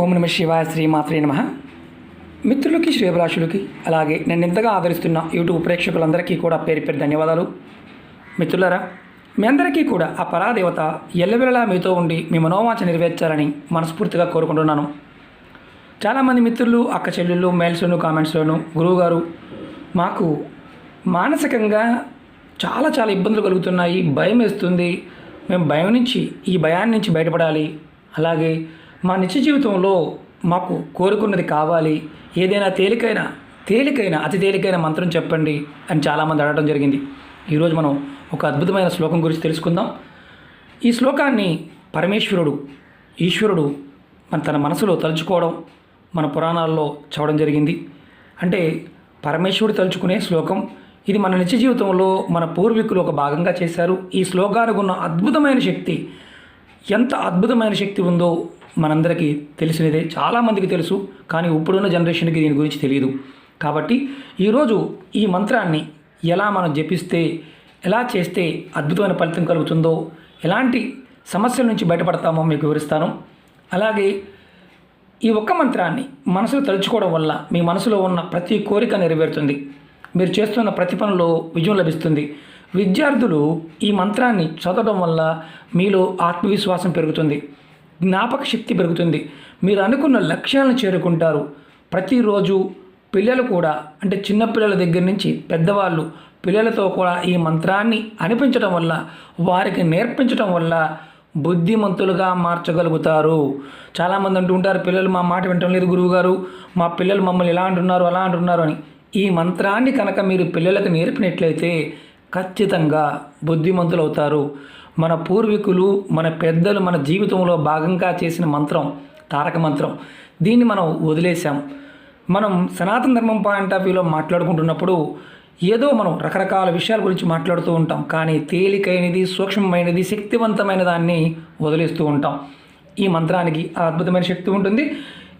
ఓం నమ శివాయ శ్రీమాత్రే నమ. మిత్రులకి శ్రేభిలాషులకి అలాగే నేను ఇంతగా ఆదరిస్తున్న యూట్యూబ్ ప్రేక్షకులందరికీ కూడా పేరు పేరు ధన్యవాదాలు. మిత్రులరా మీ అందరికీ కూడా ఆ పరాదేవత ఎల్లవెల్లలా మీతో ఉండి మీ మనోవాంఛ నెరవేర్చాలని మనస్ఫూర్తిగా కోరుకుంటున్నాను. చాలామంది మిత్రులు అక్క చెల్లెళ్ళు మెయిల్స్లోను కామెంట్స్లోను గురువుగారు మాకు మానసికంగా చాలా చాలా ఇబ్బందులు కలుగుతున్నాయి భయం వేస్తుంది. మేము భయం నుంచి ఈ భయాన్ని నుంచి బయటపడాలి. అలాగే మా నిత్య జీవితంలో మాకు కోరుకున్నది కావాలి. ఏదైనా తేలికైన తేలికైన అతి తేలికైన మంత్రం చెప్పండి అని చాలామంది అడగడం జరిగింది. ఈరోజు మనం ఒక అద్భుతమైన శ్లోకం గురించి తెలుసుకుందాం. ఈ శ్లోకాన్ని పరమేశ్వరుడు ఈశ్వరుడు మన తన మనసులో తలుచుకోవడం మన పురాణాల్లో చదవడం జరిగింది. అంటే పరమేశ్వరుడు తలుచుకునే శ్లోకం. ఇది మన నిత్య జీవితంలో మన పూర్వీకులు ఒక భాగంగా చేశారు. ఈ శ్లోకానికి ఉన్న అద్భుతమైన శక్తి ఎంత అద్భుతమైన శక్తి ఉందో మనందరికీ తెలిసినదే చాలామందికి తెలుసు కానీ ఇప్పుడున్న జనరేషన్కి దీని గురించి తెలియదు. కాబట్టి ఈరోజు ఈ మంత్రాన్ని ఎలా మనం జపిస్తే ఎలా చేస్తే అద్భుతమైన ఫలితం కలుగుతుందో ఎలాంటి సమస్యల నుంచి బయటపడతామో మీకు వివరిస్తాను. అలాగే ఈ ఒక్క మంత్రాన్ని మనసులో తలుచుకోవడం వల్ల మీ మనసులో ఉన్న ప్రతి కోరిక నెరవేరుతుంది. మీరు చేస్తున్న ప్రతి పనిలో విజయం లభిస్తుంది. విద్యార్థులు ఈ మంత్రాన్ని చదవడం వల్ల మీలో ఆత్మవిశ్వాసం పెరుగుతుంది. జ్ఞాపక శక్తి పెరుగుతుంది. మీరు అనుకున్న లక్ష్యాలను చేరుకుంటారు. ప్రతిరోజు పిల్లలు కూడా అంటే చిన్నపిల్లల దగ్గర నుంచి పెద్దవాళ్ళు పిల్లలతో కూడా ఈ మంత్రాన్ని అనిపించడం వల్ల వారికి నేర్పించడం వల్ల బుద్ధిమంతులుగా మార్చగలుగుతారు. చాలామంది అంటూ ఉంటారు పిల్లలు మా మాట వినటం లేదు గురువుగారు. మా పిల్లలు మమ్మల్ని ఇలా అంటున్నారు అలా అంటున్నారు అని. ఈ మంత్రాన్ని కనుక మీరు పిల్లలకు నేర్పినట్లయితే ఖచ్చితంగా బుద్ధిమంతులు అవుతారు మన పూర్వీకులు మన పెద్దలు మన జీవితంలో భాగంగా చేసిన మంత్రం తారక మంత్రం. దీన్ని మనం వదిలేసాం మనం సనాతన ధర్మం పాయింట్ ఆఫ్ వ్యూలో మాట్లాడుకుంటున్నప్పుడు ఏదో మనం రకరకాల విషయాల గురించి మాట్లాడుతూ ఉంటాం. కానీ తేలికైనది సూక్ష్మమైనది శక్తివంతమైన దాన్ని వదిలేస్తూ ఉంటాం. ఈ మంత్రానికి అద్భుతమైన శక్తి ఉంటుంది.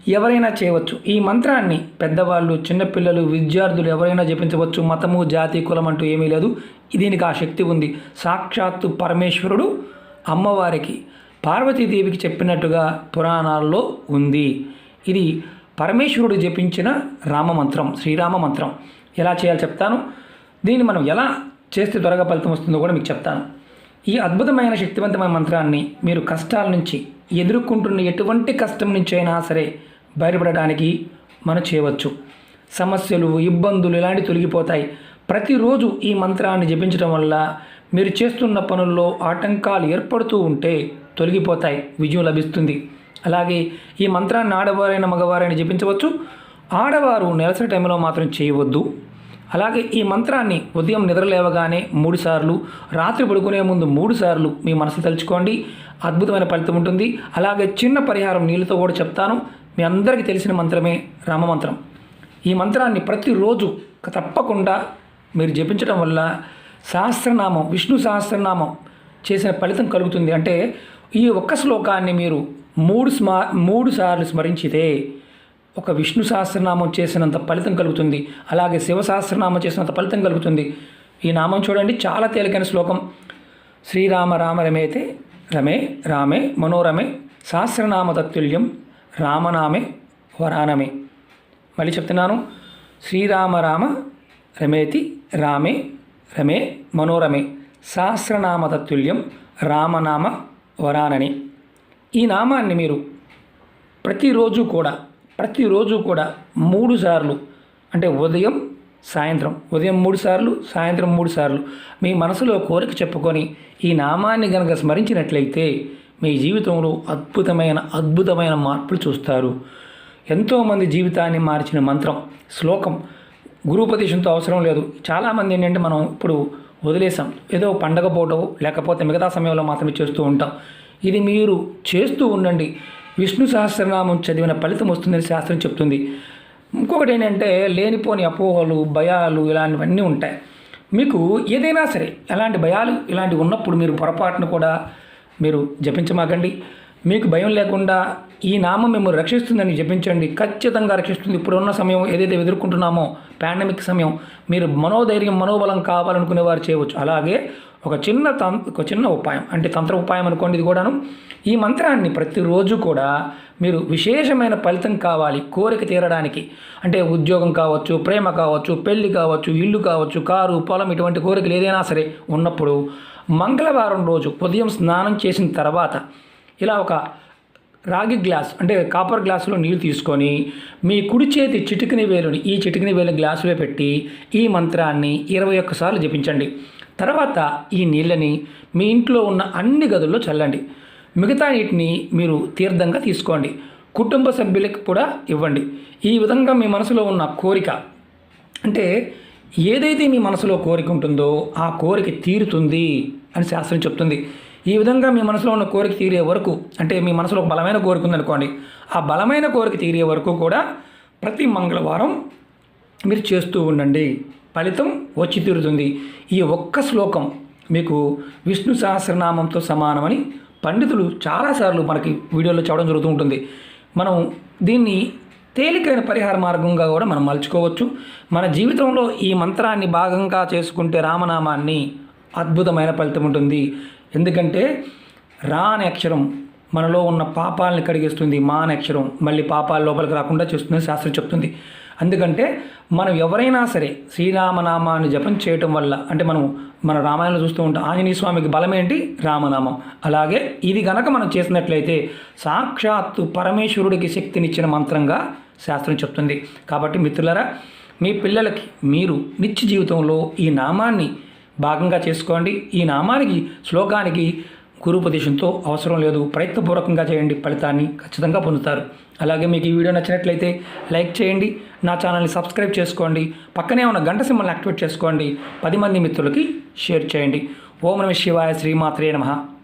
ఎవరైనా చేయవచ్చు. ఈ మంత్రాన్ని పెద్దవాళ్ళు చిన్నపిల్లలు విద్యార్థులు ఎవరైనా జపించవచ్చు. మతము జాతి కులం అంటూ ఏమీ లేదు. దీనికి ఆ శక్తి ఉంది. సాక్షాత్తు పరమేశ్వరుడు అమ్మవారికి పార్వతీదేవికి చెప్పినట్టుగా పురాణాల్లో ఉంది. ఇది పరమేశ్వరుడు జపించిన రామమంత్రం శ్రీరామ మంత్రం. ఎలా చేయాలో చెప్తాను? దీన్ని మనం ఎలా చేస్తే త్వరగా ఫలితం వస్తుందో కూడా మీకు చెప్తాను. ఈ అద్భుతమైన శక్తివంతమైన మంత్రాన్ని మీరు కష్టాల నుంచి ఎదుర్కొంటున్న ఎటువంటి కష్టం నుంచి అయినా సరే బయటపడడానికి మనం చేయవచ్చు. సమస్యలు ఇబ్బందులు ఇలాంటివి తొలగిపోతాయి. ప్రతిరోజు ఈ మంత్రాన్ని జపించడం వల్ల మీరు చేస్తున్న పనుల్లో ఆటంకాలు ఏర్పడుతూ ఉంటే తొలగిపోతాయి విజయం లభిస్తుంది. అలాగే ఈ మంత్రాన్ని ఆడవారైన మగవారైన జపించవచ్చు. ఆడవారు నెలసరి టైంలో మాత్రం చేయవద్దు. అలాగే ఈ మంత్రాన్ని ఉదయం నిద్రలేవగానే మూడుసార్లు రాత్రి పడుకునే ముందు మూడుసార్లు మీ మనసు తలుచుకోండి. అద్భుతమైన ఫలితం ఉంటుంది. అలాగే చిన్న పరిహారం నీళ్ళతో కూడా చెప్తాను. మీ అందరికీ తెలిసిన మంత్రమే రామమంత్రం. ఈ మంత్రాన్ని ప్రతిరోజు తప్పకుండా మీరు జపించడం వల్ల సహస్రనామం విష్ణు సహస్రనామం చేసిన ఫలితం కలుగుతుంది. అంటే ఈ ఒక్క శ్లోకాన్ని మీరు మూడు స్మా మూడు సార్లు స్మరించితే ఒక విష్ణు సహస్రనామం చేసినంత ఫలితం కలుగుతుంది. అలాగే శివ సహస్రనామం చేసినంత ఫలితం కలుగుతుంది. ఈ నామం చూడండి చాలా తేలికైన శ్లోకం. శ్రీరామ రామ రమేతే రమే రామే మనోరమే సహస్రనామ తత్తుల్యం రామనామే వరానమే. మళ్ళీ చెప్తున్నాను శ్రీరామ రామ రమేతి రామే రమే మనోరమే సహస్రనామ తత్తుల్యం రామనామ వరానని. ఈ నామాన్ని మీరు ప్రతిరోజు కూడా ప్రతిరోజు కూడా మూడు సార్లు అంటే ఉదయం సాయంత్రం ఉదయం మూడు సార్లు సాయంత్రం మూడు సార్లు మీ మనసులో కోరిక చెప్పుకొని ఈ నామాన్ని గనక స్మరించినట్లయితే మీ జీవితంలో అద్భుతమైన అద్భుతమైన మార్పులు చూస్తారు. ఎంతోమంది జీవితాన్ని మార్చిన మంత్రం శ్లోకం గురుపదేశంతో అవసరం లేదు. చాలామంది ఏంటంటే మనం ఇప్పుడు వదిలేసాం. ఏదో పండగ పూటో లేకపోతే మిగతా సమయంలో మాత్రమే చేస్తూ ఉంటాం. ఇది మీరు చేస్తూ ఉండండి. విష్ణు సహస్రనామం చదివిన ఫలితం వస్తుందని శాస్త్రం చెప్తుంది. ఇంకొకటి ఏంటంటే లేనిపోని అపోహలు భయాలు ఇలాంటివన్నీ ఉంటాయి. మీకు ఏదైనా సరే ఎలాంటి భయాలు ఇలాంటివి ఉన్నప్పుడు మీరు పొరపాటును కూడా మీరు జపించమాకండి. మీకు భయం లేకుండా ఈ నామం మిమ్మల్ని రక్షిస్తుందని జపించండి. ఖచ్చితంగా రక్షిస్తుంది. ఇప్పుడున్న సమయం ఏదైతే ఎదుర్కొంటున్నామో పాండమిక్ సమయం మీరు మనోధైర్యం మనోబలం కావాలనుకునే వారు చేయవచ్చు. అలాగే ఒక చిన్న తం ఒక చిన్న ఉపాయం అంటే తంత్ర ఉపాయం అనుకోండి ఇది కూడాను. ఈ మంత్రాన్ని ప్రతిరోజు కూడా మీరు విశేషమైన ఫలితం కావాలి. కోరిక తీరడానికి. అంటే ఉద్యోగం కావచ్చు ప్రేమ కావచ్చు పెళ్ళి కావచ్చు ఇల్లు కావచ్చు కారు పొలం ఇటువంటి కోరికలు ఏదైనా సరే ఉన్నప్పుడు మంగళవారం రోజు ఉదయం స్నానం చేసిన తర్వాత ఇలా ఒక రాగి గ్లాస్ అంటే కాపర్ గ్లాసులో నీళ్ళు తీసుకొని మీ కుడి చేతి చిటికిన వేలుని ఈ చిటికిన వేలు గ్లాసులో పెట్టి ఈ మంత్రాన్ని ఇరవై ఒక్కసార్లు జపించండి. తర్వాత ఈ నీళ్ళని మీ ఇంట్లో ఉన్న అన్ని గదుల్లో చల్లండి. మిగతా నీటిని మీరు తీర్థంగా తీసుకోండి. కుటుంబ సభ్యులకు కూడా ఇవ్వండి. ఈ విధంగా మీ మనసులో ఉన్న కోరిక అంటే ఏదైతే మీ మనసులో కోరిక ఉంటుందో ఆ కోరిక తీరుతుంది అని శాస్త్రం చెప్తుంది. ఈ విధంగా మీ మనసులో ఉన్న కోరిక తీరే వరకు అంటే మీ మనసులో ఒక బలమైన కోరిక ఉందనుకోండి ఆ బలమైన కోరిక తీరే వరకు కూడా ప్రతి మంగళవారం మీరు చేస్తూ ఉండండి. ఫలితం వచ్చి తీరుతుంది. ఈ ఒక్క శ్లోకం మీకు విష్ణు సహస్రనామంతో సమానమని పండితులు చాలాసార్లు మనకి వీడియోలో చెప్పడం జరుగుతూ ఉంటుంది. మనం దీన్ని తేలికైన పరిహార మార్గంగా కూడా మనం మలుచుకోవచ్చు. మన జీవితంలో ఈ మంత్రాన్ని భాగంగా చేసుకుంటే రామనామాన్ని అద్భుతమైన ఫలితం ఉంటుంది. ఎందుకంటే రా అనే అక్షరం మనలో ఉన్న పాపాలని కడిగిస్తుంది మా అనే అక్షరం. మళ్ళీ పాపాల లోపలికి రాకుండా చేస్తుందని శాస్త్రం చెప్తుంది. అందుకంటే మనం ఎవరైనా సరే శ్రీరామనామాన్ని జపం చేయటం వల్ల అంటే మనం మన రామాయణంలో చూస్తూ ఉంటాం ఆంజనేయ స్వామికి బలమేంటి రామనామం. అలాగే ఇది గనక మనం చేసినట్లయితే సాక్షాత్తు పరమేశ్వరుడికి శక్తినిచ్చిన మంత్రంగా శాస్త్రం చెప్తుంది. కాబట్టి మిత్రులరా మీ పిల్లలకి మీరు నిత్య జీవితంలో ఈ నామాన్ని భాగంగా చేసుకోండి. ఈ నామానికి శ్లోకానికి గురుపదేశంతో అవసరం లేదు. ప్రయత్నపూర్వకంగా చేయండి. ఫలితాన్ని ఖచ్చితంగా పొందుతారు. అలాగే మీకు ఈ వీడియో నచ్చినట్లయితే లైక్ చేయండి. నా ఛానల్ని సబ్స్క్రైబ్ చేసుకోండి. పక్కనే ఉన్న గంట సింబల్ని యాక్టివేట్ చేసుకోండి. పది మంది మిత్రులకి షేర్ చేయండి. ఓం నమ శివాయ శ్రీమాత్రే నమః.